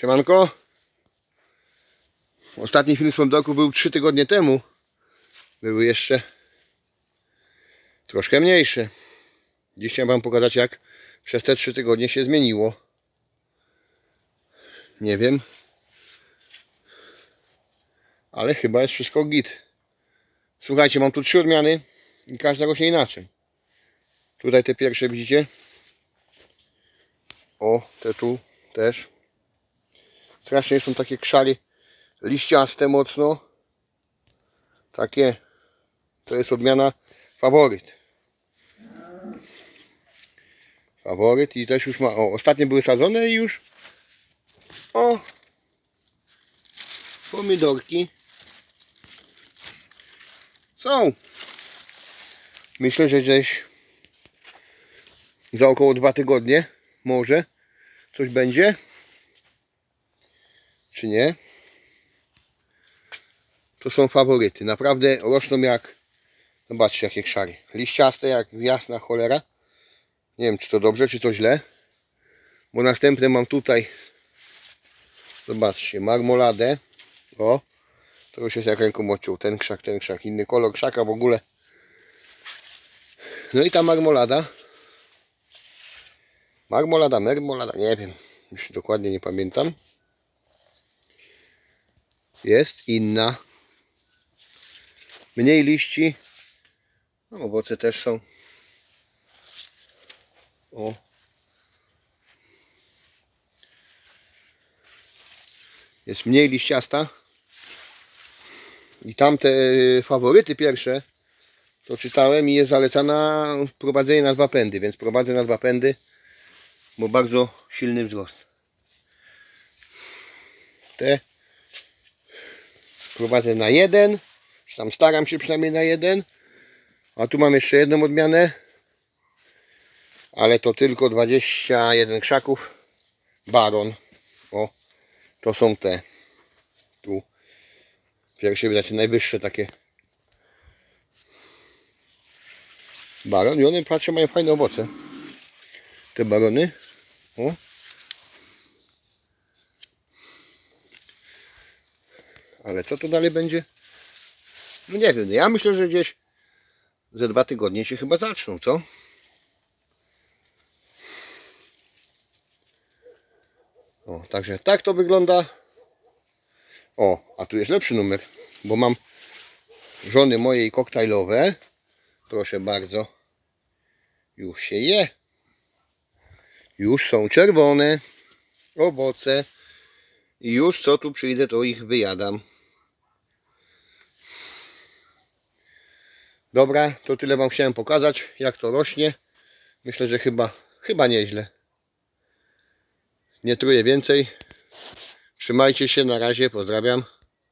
Siemanko. Ostatni film z pomidorków był 3 tygodnie temu. Były jeszcze troszkę mniejsze. Dziś chciałem wam pokazać jak przez te 3 tygodnie się zmieniło. Nie wiem. Ale chyba jest wszystko git. Słuchajcie, mam tu trzy odmiany i każda rośnie inaczej. Tutaj te pierwsze widzicie. O, te tu też. Strasznie są takie krzary liściaste mocno. Takie. To jest odmiana faworyt. Faworyt i też już ma. O, ostatnie były sadzone i już. O. Pomidorki. Są. Myślę, że gdzieś za około dwa tygodnie może coś będzie. Czy nie? To są faworyty. Naprawdę rosną jak. Zobaczcie jakie krzary. Liściaste jak jasna cholera. Nie wiem czy to dobrze, czy to źle. Bo następne mam tutaj. Zobaczcie, marmoladę. O. To już jest jak ręką odciął. Ten krzak, ten krzak. Inny kolor krzaka w ogóle. No i ta marmolada. Marmolada, mermolada, nie wiem. Już dokładnie nie pamiętam. Jest inna. Mniej liści. No, owoce też są. O. Jest mniej liściasta. I tamte faworyty pierwsze to czytałem i jest zalecana prowadzenie na dwa pędy, więc prowadzę na dwa pędy, bo bardzo silny wzrost. Te prowadzę na jeden, tam staram się przynajmniej na jeden, a tu mam jeszcze jedną odmianę, ale to tylko 21 krzaków, baron, o, to są te, tu, pierwsze widać najwyższe takie. Baron i one patrzę mają fajne owoce. Te barony. O. ale co to dalej będzie no nie wiem, ja myślę, że gdzieś ze dwa tygodnie się chyba zaczną, co? O, także tak to wygląda. O, a tu jest lepszy numer, bo mam żony mojej koktajlowe. Proszę bardzo. Już się je. Już są czerwone owoce. I już co tu przyjdę, to ich wyjadam. Dobra, to tyle Wam chciałem pokazać, jak to rośnie. Myślę, że chyba, chyba nieźle. Nie truję więcej. Trzymajcie się, na razie, pozdrawiam.